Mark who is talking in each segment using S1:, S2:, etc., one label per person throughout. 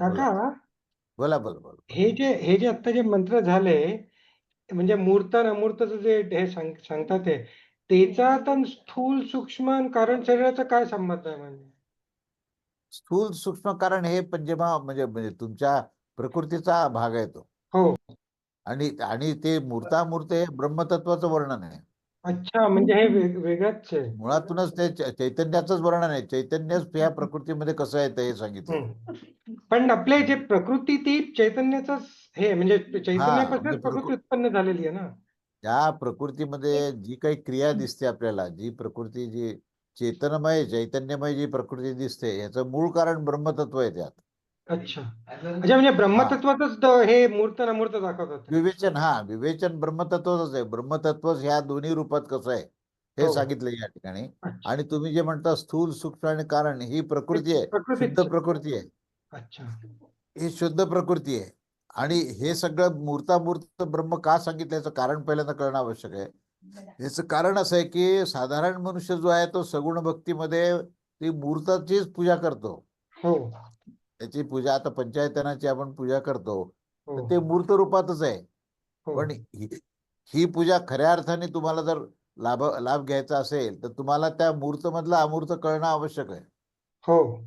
S1: काका
S2: बोला. बोला बोला
S1: हे जे हे जे आता जे मंत्र झाले म्हणजे मूर्त आणि अमूर्तचं जे हे सांग सांगतात ते त्याचा आता स्थूल सूक्ष्म आणि कारण शरीराचा काय संबंध आहे म्हणजे?
S2: स्थूल सूक्ष्म कारण हे पंचमा म्हणजे म्हणजे तुमच्या प्रकृतीचा भाग आहे तो.
S1: हो.
S2: आणि आणि ते मूर्तामूर्त हे ब्रह्मतत्वाचं वर्णन आहे.
S1: अच्छा म्हणजे हे वेग वेगळंच आहे.
S2: मुळातूनच ते च- चैतन्याचंच वर्णन आहे. चैतन्यच या प्रकृतीमध्ये कसं येतं हे सांगितलं.
S1: हम्म. पण आपले जे प्रकृती ती चैतन्याचंच हे म्हणजे
S2: म्हणजे
S1: चैतन्यापासूनच प्रकृती
S2: प्रकृ-
S1: उत्पन्न झालेली आहे ना.
S2: त्या प्रकृतीमध्ये जी काही क्रिया दिसते आपल्याला जी प्रकृती जी चेतनमय चैतन्यमय जी प्रकृती दिसते याचं मूळ कारण ब्रह्मतत्व आहे त्यात.
S1: अच्छा. अच्छा म्हणजे ब्रह्मतत्वातच द- हे मूर्त अमूर्त दाखवतात ते.
S2: विवेचन हा विवेचन ब्रह्मतत्वच आहे. ब्रह्मतत्व ह्या दोन्ही रूपात कसं आहे हे
S1: हो.
S2: सांगितलं या ठिकाणी.
S1: अच्छा.
S2: आणि तुम्ही जे म्हणता स्थूल सूक्ष्म आणि कारण ही प्रकृती आहे शुद्ध प्रकृती आहे.
S1: अच्छा.
S2: ही शुद्ध प्रकृती आहे. आणि हे सगळं मूर्तामूर्त ब्रह्म का सांगितलं याचं कारण पहिल्यांदा कळणं आवश्यक आहे. याचं कारण असं आहे की साधारण मनुष्य जो आहे तो सगुण भक्तीमध्ये ती मूर्ताचीच पूजा करतो.
S1: हो.
S2: त्याची पूजा आता पंचायतनाची आपण पूजा करतो.
S1: हो.
S2: तर ते मूर्त रूपातच आहे.
S1: हो.
S2: पण ही ही पूजा खऱ्या अर्थाने तुम्हाला जर लाभ लाभ घ्यायचा असेल तर तुम्हाला त्या मूर्त मधलं अमूर्त कळणं आवश्यक आहे.
S1: हो.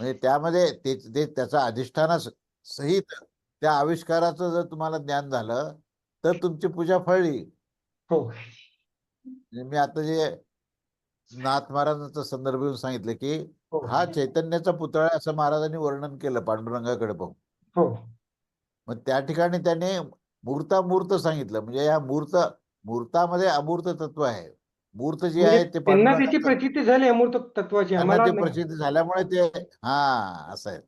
S2: म्हणजे त्यामध्ये ते ते त्याचा अधिष्ठाना सहित त्या आविष्काराचं जर तुम्हाला ज्ञान झालं तर तुमची पूजा फळली.
S1: हो.
S2: मी आता जे नाथ महाराजांचा संदर्भ घेऊन सांगितलं की
S1: हो.
S2: हा चैतन्याचा पुतळा आहे असं महाराजांनी वर्णन केलं पांडुरंगाकडे पाहून
S1: हो.
S2: मग त्या ठिकाणी त्याने मूर्तामूर्त सांगितलं. म्हणजे या मूर्त मूर्तामध्ये अमूर्त तत्व आहे. मूर्त जे आहे
S1: म्हणजे
S2: ते
S1: त्यांना त्याची प्रचिती झाली अमूर्त तत्वाची.
S2: त्यांना
S1: आम्हाला
S2: ते
S1: नाही.
S2: प्रसिद्ध झाल्यामुळे ते हा असं आहे.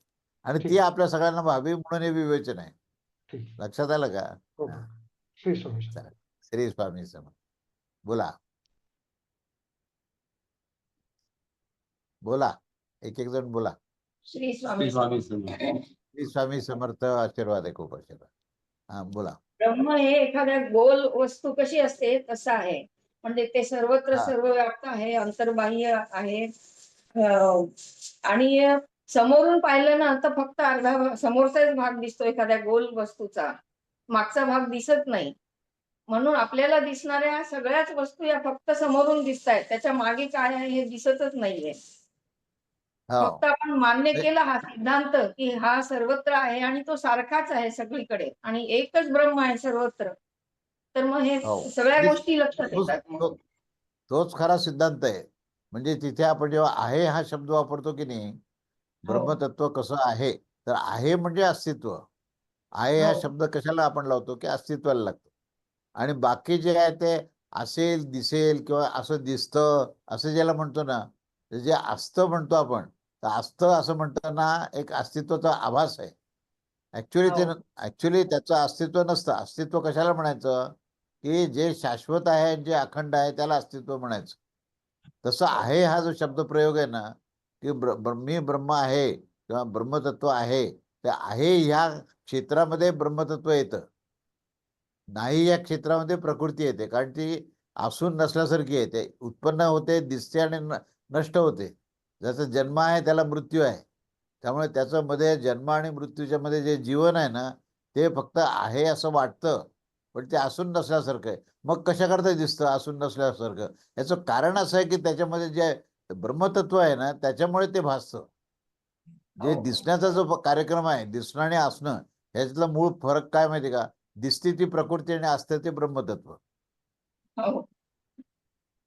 S2: आणि ती
S1: ठीक.
S2: आपल्या सगळ्यांना व्हावी म्हणून हे विवेचन आहे.
S1: ठीक.
S2: लक्षात आलं का?
S1: हो. श्री स्वामी समर्थ.
S2: श्री स्वामी समर्थ. बोला. बोला. एक एक जण बोला.
S3: श्री स्वामी
S4: श्री स्वामी समर्थ.
S2: श्री स्वामी समर्थ आशीर्वाद आहे खूप आशीर्वाद. हा बोला.
S3: ब्रह्म हे एखाद्या गोल वस्तू कशी असते तसं आहे. म्हणजे ते सर्वत्र. सर्व व्याप्त आहे अंतर्बाह्य आहे. आणि समोरून पाहिलं ना तर फक्त अर्धा समोरचाच भाग दिसतो एखाद्या गोल वस्तूचा. मागचा भाग दिसत नाही. म्हणून आपल्याला दिसणाऱ्या सगळ्याच वस्तू या फक्त समोरून दिसत आहेत त्याच्यामागे काय आहे हे दिसतच नाहीये. फक्त आपण मान्य. केला हा सिद्धांत की हा सर्वत्र आहे आणि तो सारखाच आहे सगळीकडे. आणि एकच ब्रह्म आहे सर्वत्र. तर मग हे
S2: हो.
S3: सगळ्या
S2: तेच-
S3: गोष्टी लक्षात येतात. मग
S2: तोच खरा सिद्धांत आहे. म्हणजे तिथे आपण जेव्हा आहे हा शब्द वापरतो की नाही ब्रह्मतत्व कसं आहे? तर आहे म्हणजे अस्तित्व. आहे हा
S3: हो.
S2: शब्द कशाला आपण लावतो? की अस्तित्वाला लागतो. आणि बाकी जे आहे ते असेल दिसेल किंवा असं दिसतं असं ज्याला म्हणतो ना ते जे असतं म्हणतो आपण तर असतं असं म्हणताना एक अस्तित्वाचा आभास आहे. ऍक्च्युली ते
S3: हो.
S2: ऍक्च्युली त्याचं अस्तित्व नसतं. अस्तित्व कशाला म्हणायचं? की जे शाश्वत आहे जे अखंड आहे त्याला अस्तित्व म्हणायचं. तसं आहे हा जो शब्द प्रयोग आहे ना की ब्र मी ब्रह्म आहे किंवा ब्रह्मतत्व आहे ते आहे ह्या क्षेत्रामध्ये ब्रह्मतत्व येतं. नाही या क्षेत्रामध्ये प्रकृती येते कारण ती असून नसल्यासारखी आहे ते उत्पन्न होते दिसते आणि नष्ट होते. जसं जन्म आहे त्याला मृत्यू आहे. त्यामुळे त्याचं मध्ये जन्म आणि मृत्यूच्या मध्ये जे जीवन आहे ना ते फक्त आहे असं वाटतं. पण ते असून नसल्यासारखं आहे. मग कशा करता दिसतं असून नसल्यासारखं? याचं कारण असं आहे की त्याच्यामध्ये जे ब्रह्मतत्व आहे ना त्याच्यामुळे ते भासतं. जे
S3: हो.
S2: दिसण्याचा जो कार्यक्रम आहे दिसणं आणि असणं ह्याच्यातला मूळ फरक काय माहिती का? दिसते ती प्रकृती आणि असते ते ब्रह्मतत्व.
S3: हो.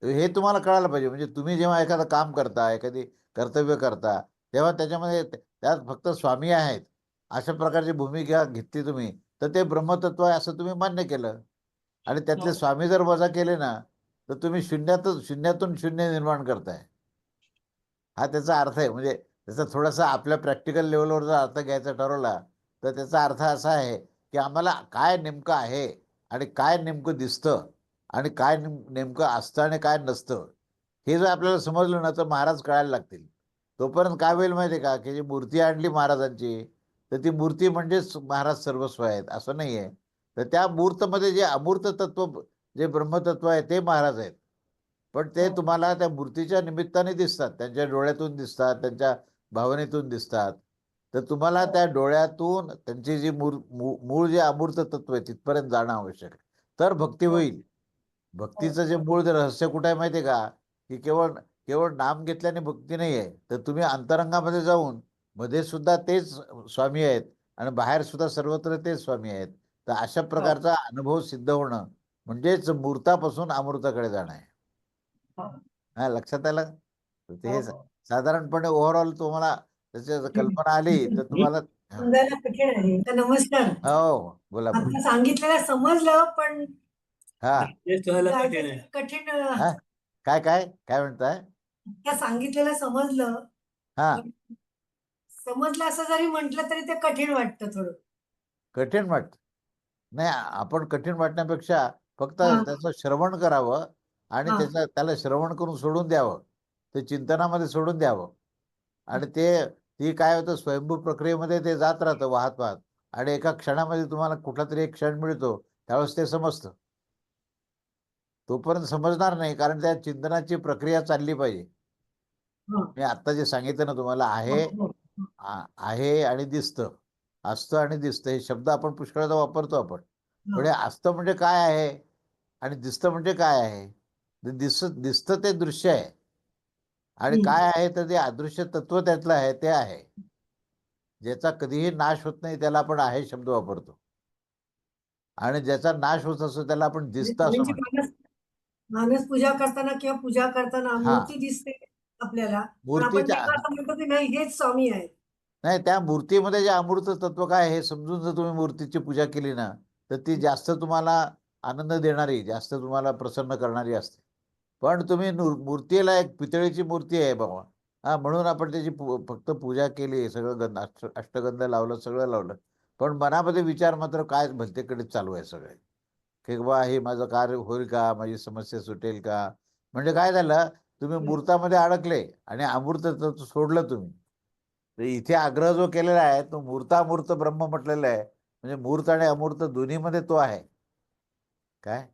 S2: हे तुम्हाला कळायला पाहिजे. म्हणजे तुम्ही जेव्हा एखादं काम करता एखादी कर्तव्य करता तेव्हा त्याच्यामध्ये त्यात फक्त स्वामी आहेत. अशा प्रकारची भूमिका घेतली तुम्ही. तर ते ब्रह्मतत्व आहे असं तुम्ही मान्य केलं. आणि त्यातले
S3: हो.
S2: स्वामी जर वजा केले ना तर तुम्ही शून्यातून शून्यातून शून्य निर्माण करताय. हा त्याचा अर्थ आहे. म्हणजे त्याचा थोडासा आपल्या प्रॅक्टिकल लेवलवर जर अर्थ घ्यायचा ठरवला तर त्याचा अर्थ असा आहे की आम्हाला काय नेमकं आहे आणि काय नेमकं दिसतं आणि काय नेम- नेमकं असतं आणि काय नसतं हे जर आपल्याला समजलं ना तर महाराज कळायला लागतील. तोपर्यंत काय होईल माहिती आहे का? की जी मूर्ती आणली महाराजांची तर ती मूर्ती म्हणजेच महाराज सर्वस्व आहेत असं नाही आहे. तर त्या मूर्तमध्ये जे अमूर्त तत्व जे ब्रह्मतत्व आहे ते महाराज आहेत. पण ते
S3: हो.
S2: तुम्हाला त्या मूर्तीच्या निमित्ताने दिसतात. त्यांच्या डोळ्यातून दिसतात त्यांच्या भावनेतून दिसतात. तर तुम्हाला त्या डोळ्यातून त्यांची जी मूळ मूळ जे अमूर्त तत्व आहे तिथपर्यंत जाणं आवश्यक आहे. तर भक्ती होईल. भक्तीचं जे मूळ रहस्य कुठे आहे माहिती आहे का? की केवळ केवळ नाम घेतल्याने भक्ती नाही आहे. तर तुम्ही अंतरंगामध्ये जाऊन मध्ये सुद्धा तेच स्वामी आहेत आणि बाहेर सुद्धा सर्वत्र तेच स्वामी आहेत. तर अशा प्रकारचा अनुभव सिद्ध होणं म्हणजेच मूर्तापासून अमृताकडे जाणं आहे.
S3: हो.
S2: हा लक्षात आलं? ते
S3: हो,
S2: हे
S3: हो.
S2: साधारणपणे ओव्हरऑल तुम्हाला त्याची कल्पना आली तर तुम्हाला हा.
S4: समजायला कठीण आहे. तर नमस्कार.
S2: हो बोला
S4: सांगितलेलं समजलं पण
S2: हा.
S5: तेच व्हायला
S4: काय
S5: कठीण
S2: हा? काय काय? काय म्हणताय?
S4: त्या सांगितलेलं समजलं.
S2: हा.
S4: समजलं असं जरी म्हटलं तरी ते कठीण वाटतं थोडं.
S2: कठीण वाटत. नाही आपण कठीण वाटण्यापेक्षा फक्त. त्याचं श्रवण करावं आणि. त्याचं त्याला श्रवण करून सोडून द्यावं. ते चिंतनामध्ये सोडून द्यावं. आणि ते ती काय होतं स्वयंभू प्रक्रियेमध्ये ते जात राहतं वाहत वाहत. आणि एका क्षणामध्ये तुम्हाला कुठला तरी एक क्षण मिळतो त्यावेळेस ते समजतं. तोपर्यंत समजणार नाही कारण त्या चिंतनाची प्रक्रिया चालली पाहिजे. मी आत्ता जे सांगितलं ना तुम्हाला आहे आहे आणि दिसतं. असतं आणि दिसतं. हे शब्द आपण पुष्कळदा वापरतो आपण. पण हे असतं म्हणजे काय आहे? आणि दिसतं म्हणजे काय आहे? दिस दिसतं ते दृश्य आहे. आणि. काय आहे? तर ते अदृश्य तत्व त्यातलं आहे ते आहे. ज्याचा कधीही नाश होत नाही त्याला आपण आहे शब्द वापरतो. आणि ज्याचा नाश होत असतो त्याला आपण दिसतं असं
S4: म्हणजे
S2: म्हणतो.
S4: मानस पूजा करताना किंवा पूजा करताना. मूर्ती दिसते आपल्याला.
S2: मूर्तीच्या
S4: नाही हेच स्वामी आहेत.
S2: नाही त्या मूर्तीमध्ये जे अमृत तत्व काय हे समजून जर तुम्ही मूर्तीची पूजा केली ना तर ती जास्त तुम्हाला आनंद देणारी जास्त तुम्हाला प्रसन्न करणारी असते. पण तुम्ही मूर्तीला एक पितळीची मूर्ती आहे बाबा. हा म्हणून आपण त्याची फक्त पूजा केली सगळं गंध अष्ट अष्टगंध लावलं सगळं लावलं. पण मनामध्ये विचार मात्र काय भलतेकडे चालू आहे सगळे. की बा हे माझं कार्य होईल का? माझी समस्या सुटेल का? म्हणजे काय झालं तुम्ही मूर्तामध्ये अडकले आणि अमृत सोडलं तुम्ही. तर इथे आग्रह जो केलेला आहे तो मूर्तामूर्त ब्रह्म म्हटलेला आहे. म्हणजे मूर्त आणि अमूर्त दोन्हीमध्ये तो आहे. काय?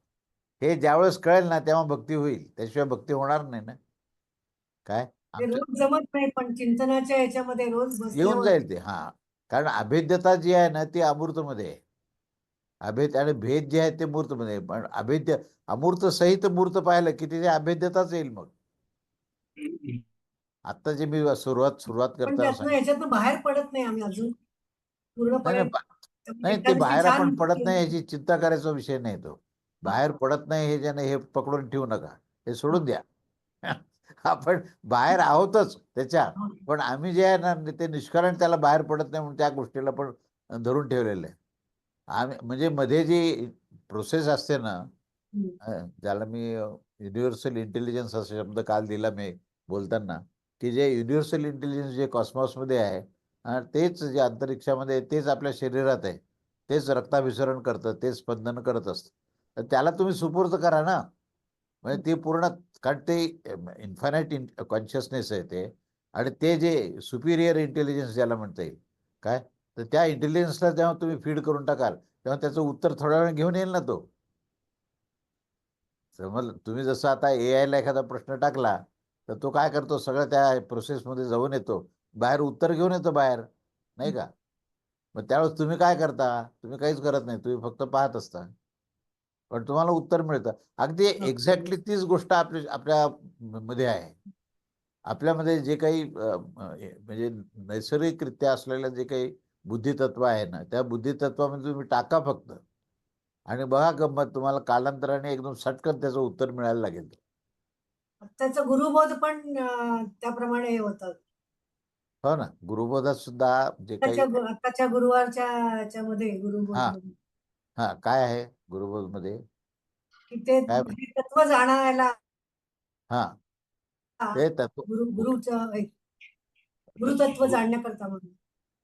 S2: हे ज्यावेळेस कळेल ना तेव्हा भक्ती होईल. त्याशिवाय भक्ती होणार नाही ना? काय?
S4: रोज जमत नाही पण चिंतनाच्या याच्यामध्ये रोज
S2: येऊन जाईल ते हा. कारण अभेद्यता जी आहे ना ती अमूर्तमध्ये आहे. अभेद आणि भेद जे आहे ते मूर्तमध्ये पण अभेद्य अमूर्त सहित मूर्त पाहिलं की तिथे अभेद्यताच येईल मग. आता जे मी सुरुवात सुरुवात करताना
S4: याच्यातनं बाहेर पडत नाही आम्ही अजून.
S2: नाही
S4: पूर्णपणे
S2: नाही, ते बाहेर आपण पडत नाही. याची चिंता करायचा विषय नाही तो. बाहेर पडत नाही हे ज्याने हे पकडून ठेवू नका. हे सोडून द्या. आपण बाहेर आहोतच त्याच्या
S4: हो.
S2: पण आम्ही जे आहे ना ते निष्कारण त्याला बाहेर पडत नाही म्हणून त्या गोष्टीला पण धरून ठेवलेलं आहे. आम्ही म्हणजे मध्ये जी प्रोसेस असते ना ज्याला मी युनिव्हर्सल इंटेलिजन्स असा शब्द काल दिला मी बोलताना. की जे युनिव्हर्सल इंटेलिजन्स जे कॉस्मॉसमध्ये आहे तेच जे अंतरिक्षामध्ये तेच आपल्या शरीरात आहे. तेच रक्ताभिसरण करतं तेच स्पंदन करत असतं. तर त्याला तुम्ही सुपूर्द करा ना. म्हणजे ते पूर्ण कारण ते इन्फानाईट इन कॉन्शियसनेस आहे ते. आणि ते जे सुपिरियर इंटेलिजन्स ज्याला म्हणता येईल काय? तर त्या इंटेलिजन्सला जेव्हा तुम्ही फीड करून टाकाल तेव्हा त्याचं उत्तर थोड्या वेळ घेऊन येईल ना तो. समज तुम्ही जसं आता ए आयला एखादा प्रश्न टाकला तर तो काय करतो? सगळं त्या प्रोसेसमध्ये जाऊन येतो. बाहेर उत्तर घेऊन येतो बाहेर. नाही का? मग त्यावेळेस तुम्ही काय करता? तुम्ही काहीच करत नाही. तुम्ही फक्त पाहत असता. पण तुम्हाला उत्तर मिळतं. अगदी एक्झॅक्टली तीच गोष्ट आपल्या आपल्या मध्ये आहे. आपल्यामध्ये जे काही हे- म्हणजे नैसर्गिकरित्या असलेलं जे काही बुद्धितत्व आहे ना त्या बुद्धितत्वामध्ये तुम्ही टाका फक्त. आणि बघा गंमत तुम्हाला कालांतराने एकदम सटकन त्याचं उत्तर मिळायला लागेल.
S4: त्याचं गुरुबोध पण त्याप्रमाणे हे होतं.
S2: हो ना. गुरुबोधात सुद्धा जे काही
S4: आताच्या गुरुवारच्या याच्यामध्ये गुरुबोध
S2: हा. हा. काय आहे गुरुबोधमध्ये
S4: की ते
S2: काय?
S4: हे तत्व जाणायला
S2: हा. ते तत्व
S4: गुरु गुरुचं हे, गुरुतत्व जाणण्याकरता म्हणून.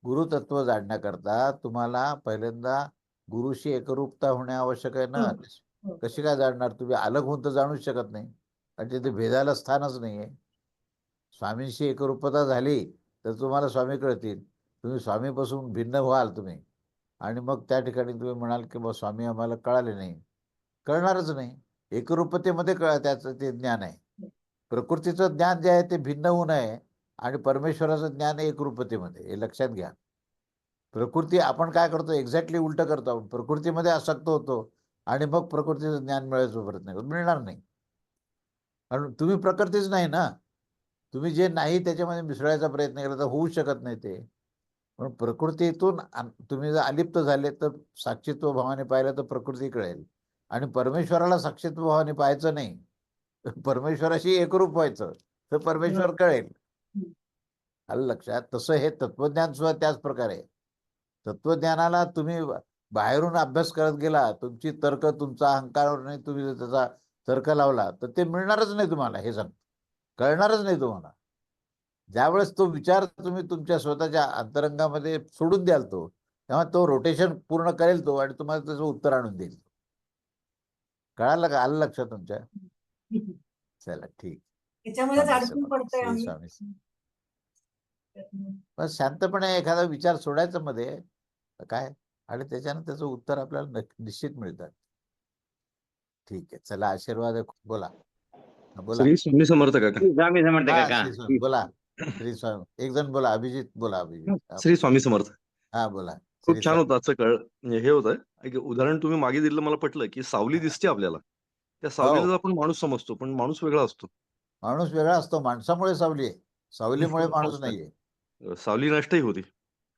S2: गुरुतत्व जाणण्याकरता तुम्हाला पहिल्यांदा गुरुशी एकरूपता होणे आवश्यक आहे ना.
S4: हो, हो.
S2: कशी काय जाणणार तुम्ही? अलग होऊन तर जाणूच शकत नाही. आणि तिथे भेदायला स्थानच नाहीये. स्वामींशी एकरूपता झाली तर तुम्हाला स्वामी कळतील. तुम्ही स्वामीपासून भिन्न व्हाल तुम्ही. आणि मग त्या ठिकाणी तुम्ही म्हणाल की बा स्वामी आम्हाला कळाले नाही. कळणारच नाही. एकरूपतेमध्ये कळ त्याचं ते ज्ञान आहे. प्रकृतीचं ज्ञान जे आहे ते भिन्न होऊन आहे आणि परमेश्वराचं ज्ञान एकरूपतेमध्ये. हे लक्षात घ्या. प्रकृती आपण काय करतो? एक्झॅक्टली उलटं करतो आपण. प्रकृतीमध्ये आसक्त होतो आणि मग प्रकृतीचं ज्ञान मिळायचा प्रयत्न करतो. मिळणार नाही. कारण तुम्ही प्रकृतीच नाही ना. तुम्ही जे नाही त्याच्यामध्ये मिसळायचा प्रयत्न केला तर होऊ शकत नाही ते. पण प्रकृतीतून तुम्ही जर अलिप्त झाले तर साक्षीत्व भावाने पाहिलं तर प्रकृती कळेल. आणि परमेश्वराला साक्षीत्व भावाने पाहायचं नाही. परमेश्वराशी एकरूप व्हायचं तर परमेश्वर कळेल. आलं लक्षात. तसं हे तत्वज्ञान सुद्धा त्याच प्रकारे. तत्वज्ञानाला तुम्ही बाहेरून अभ्यास करत गेला तुमची तर्क तुमचा अहंकार नाही तुम्ही त्याचा तर्क लावला तर ते मिळणारच नाही तुम्हाला हे सांग कळणारच नाही तुम्हाला. ज्यावेळेस तो विचार तुम्ही तुमच्या स्वतःच्या अंतरंगामध्ये सोडून द्याल तो तेव्हा तो रोटेशन पूर्ण करेल तो आणि तुम्हाला त्याचं उत्तर आणून देईल. कळालं का? आलं लक्षात तुमच्या? चला ठीक. बस शांतपणे एखादा विचार सोडायचा मध्ये काय? आणि त्याच्यानं त्याचं उत्तर आपल्याला निश्चित मिळतात. ठीक आहे. चला आशीर्वाद आहे. बोला. हा, बोला.
S5: श्री स्वामी समर्थ काका.
S6: स्वामी समर्थ
S2: हा,
S6: काका.
S2: श्री स्वामी, बोला. श्री स्वामी. एक जण बोला अभिजित. बोला अभिजित. हा,
S5: श्री स्वामी समर्थ.
S2: हा बोला.
S5: खूप
S2: श्री
S5: छान
S2: स्वामी.
S5: होतं आजचं कळ. म्हणजे हे होतं एक उदाहरण तुम्ही मागे दिलं मला पटलं की सावली दिसते आपल्याला. त्या सावलीला आपण माणूस समजतो पण माणूस वेगळा असतो.
S2: माणूस वेगळा असतो. माणसामुळे सावली आहे. सावलीमुळे माणूस नाहीये.
S5: सावली नष्टही होती.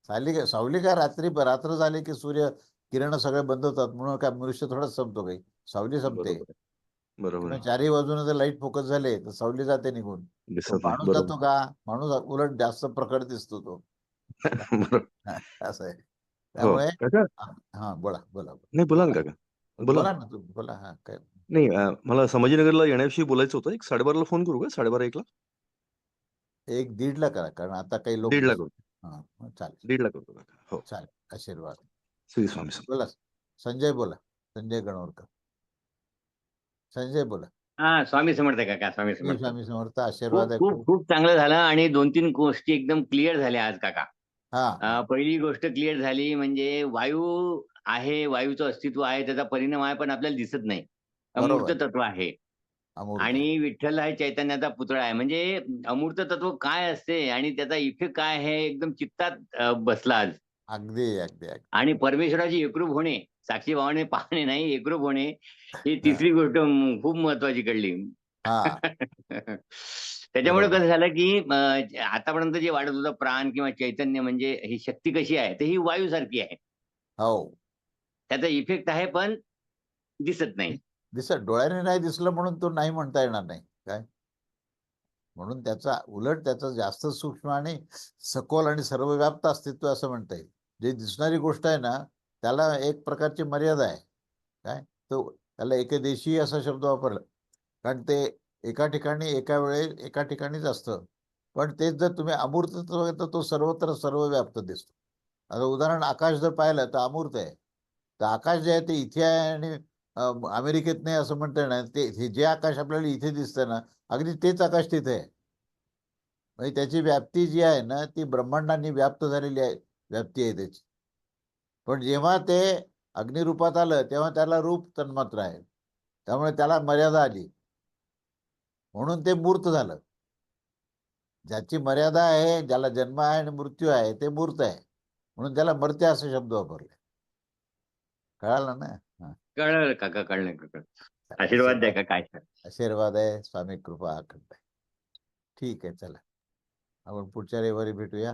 S2: सावली काय सावली काय रात्री रात्र झाली की सूर्य किरण सगळे बंद होतात म्हणून काय मनुष्य थोडाच संपतो काही. सावली संपते.
S5: बरोबर.
S2: चारही बाजूने जर लाइट फोकस झाले तर सावली जाते निघून. माणूस जातो का? माणूस उलट जास्त प्रकट दिसतो तो. असं आहे.
S5: हो.
S2: त्यामुळे हा बोला बोला
S5: नाही बोला ना काका. बोला
S2: ना तुम्ही बोला हा काय?
S5: नाही मला संभाजीनगरला येण्याविषयी बोलायचं होतं. एक साडेबाराला फोन करू का? साडेबारा एकला?
S2: एक दीडला करा कारण आता काही लोक
S5: दीडला
S2: हा हा, चालेल.
S5: दीडला करतो हो.
S2: चालेल. आशीर्वाद.
S5: श्री स्वामी समर्थ
S2: बोला संजय बोला संजय गणवरकर संजय बोला
S6: हा स्वामी समर्थ काका स्वामी समर्थ
S2: स्वामी समर्थ आशीर्वाद
S6: खूप
S2: आहे
S6: खूप खूप चांगलं झालं आणि दोन तीन गोष्टी एकदम क्लिअर झाल्या आज काका.
S2: हा.
S6: अं, पहिली गोष्ट क्लिअर झाली म्हणजे वायू आहे वायूचं अस्तित्व आहे त्याचा परिणाम आहे पण आपल्याला दिसत नाही.
S2: बरोबर.
S6: अमूर्त तत्व आहे.
S2: अमोल
S6: आणि विठ्ठल हा चैतन्याचा पुतळा आहे. म्हणजे अमूर्त तत्व काय असते आणि त्याचा इफेक्ट काय आहे एकदम चित्तात अं, बसला आज.
S2: अगदी अगदी
S6: आणि परमेश्वराची एकरूप होणे साक्षी भावाने पाहणे नाही एकरूप होणे ही तिसरी गोष्ट खूप महत्वाची कळली.
S2: हा.
S6: त्याच्यामुळे. कसं झालं की आतापर्यंत जे वाढत होतं प्राण किंवा चैतन्य म्हणजे ही शक्ती कशी आहे तर ही वायू सारखी आहे.
S2: हो.
S6: त्याचा इफेक्ट आहे पण दिसत नाही.
S2: दिसत डोळ्याने नाही दिसलं म्हणून तो नाही म्हणता येणार नाही. काय? म्हणून त्याचा उलट त्याचं जास्त सूक्ष्म आणि सखोल आणि सर्वव्याप्त अस्तित्व असं म्हणता येईल. जे दिसणारी गोष्ट आहे ना त्याला एक प्रकारची मर्यादा आहे. काय? तो त्याला एकदेशी असा शब्द वापरला. कारण ते एका ठिकाणी एका वेळे एका ठिकाणीच असतं. पण तेच जर तुम्ही अमूर्त तर तो सर्वत्र सर्व व्याप्त दिसतो. आता उदाहरण आकाश जर पाहिलं तर अमूर्त आहे. तर आकाश जे आहे ते इथे आहे आणि अमेरिकेत नाही असं म्हणता येणार. ते हे जे आकाश आपल्याला इथे दिसतं ना अगदी तेच आकाश तिथे आहे. म्हणजे त्याची व्याप्ती जी आहे ना ती ब्रह्मांडाने व्याप्त झालेली आहे. व्याप्ती आहे त्याची. पण जेव्हा ते अग्निरूपात आलं तेव्हा त्याला रूप तन्मात्र आहे. त्यामुळे त्याला मर्यादा आली. म्हणून ते मूर्त झालं. ज्याची मर्यादा आहे ज्याला जन्म आहे आणि मृत्यू आहे ते मूर्त आहे. म्हणून त्याला मर्त्य असे शब्द वापरले. कळालं ना.
S6: कळलं काका कळलं काका. आशीर्वाद द्या का काय
S2: आशीर्वाद. आहे. स्वामी कृपा अखंड आहे. ठीक आहे चला. आपण पुढच्या रविवारी भेटूया.